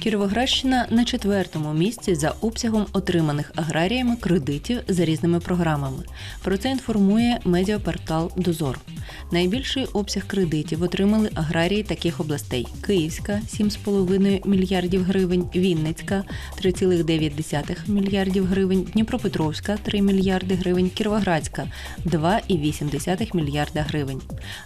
Кіровоградщина на четвертому місці за обсягом отриманих аграріями кредитів за різними програмами. Про це інформує медіапортал Дозор. Найбільший обсяг кредитів отримали аграрії таких областей: Київська 7,5 мільярдів гривень, Вінницька 3,9 мільярдів гривень, Дніпропетровська 3 мільярди гривень, Кіровоградська 2,8 мільярда гривень.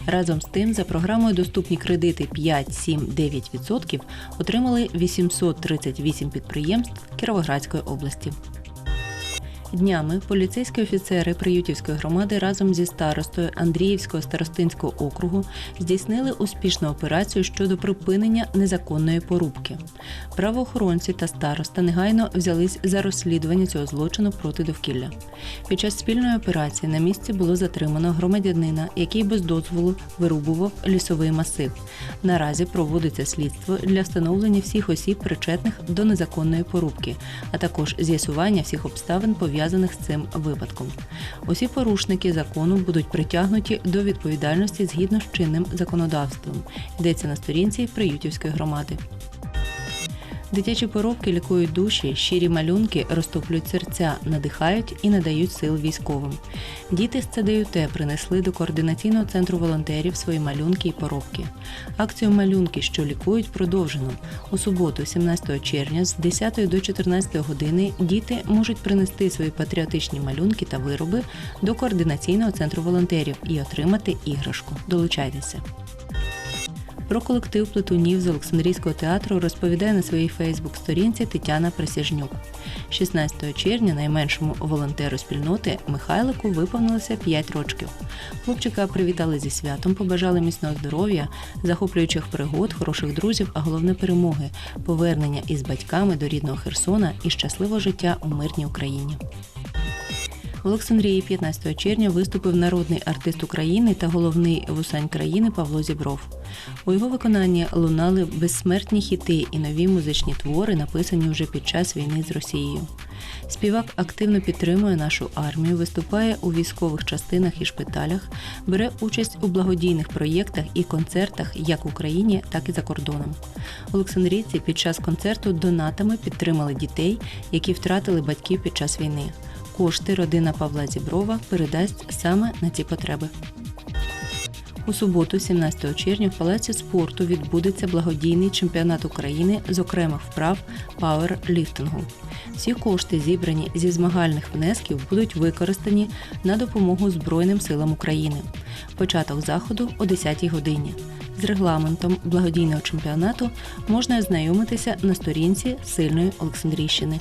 Разом з тим, за програмою доступні кредити 5, 7, 9% отримали 838 підприємств Кіровоградської області. Днями поліцейські офіцери Приютівської громади разом зі старостою Андріївського старостинського округу здійснили успішну операцію щодо припинення незаконної порубки. Правоохоронці та староста негайно взялись за розслідування цього злочину проти довкілля. Під час спільної операції на місці було затримано громадянина, який без дозволу вирубував лісовий масив. Наразі проводиться слідство для встановлення всіх осіб, причетних до незаконної порубки, а також з'ясування всіх обставин пов'язаних з цим випадком. Усі порушники закону будуть притягнуті до відповідальності згідно з чинним законодавством. Йдеться на сторінці Приютівської громади. Дитячі поробки лікують душі, щирі малюнки розтоплюють серця, надихають і надають сил військовим. Діти з ЦДЮТ принесли до координаційного центру волонтерів свої малюнки і поробки. Акцію малюнки, що лікують, продовжено. У суботу, 17 червня, з 10 до 14 години діти можуть принести свої патріотичні малюнки та вироби до координаційного центру волонтерів і отримати іграшку. Долучайтеся. Про колектив плетунів з Олександрійського театру розповідає на своїй Фейсбук-сторінці Тетяна Присяжнюк. 16 червня найменшому волонтеру спільноти Михайлику виповнилося 5 років. Хлопчика привітали зі святом, побажали міцного здоров'я, захоплюючих пригод, хороших друзів, а головне перемоги, повернення із батьками до рідного Херсона і щасливого життя у мирній Україні. Олександрії 15 червня виступив народний артист України та головний вусань країни Павло Зібров. У його виконанні лунали безсмертні хіти і нові музичні твори, написані вже під час війни з Росією. Співак активно підтримує нашу армію, виступає у військових частинах і шпиталях, бере участь у благодійних проєктах і концертах як в Україні, так і за кордоном. Олександрійці під час концерту донатами підтримали дітей, які втратили батьків під час війни. Кошти родина Павла Зіброва передасть саме на ці потреби. У суботу, 17 червня, в Палаці спорту відбудеться благодійний чемпіонат України з окремих вправ пауерліфтингу. Всі кошти, зібрані зі змагальних внесків, будуть використані на допомогу Збройним силам України. Початок заходу о 10 годині. З регламентом благодійного чемпіонату можна ознайомитися на сторінці Сильної Олександрійщини.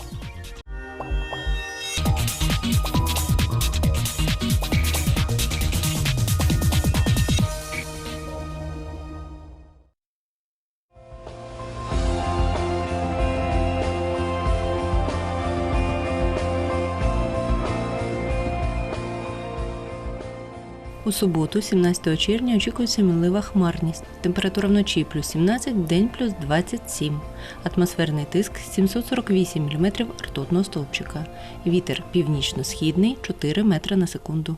У суботу, 17 червня, очікується мінлива хмарність. Температура вночі плюс 17, вдень плюс 27. Атмосферний тиск 748 мм ртутного стовпчика. Вітер північно-східний 4 метри на секунду.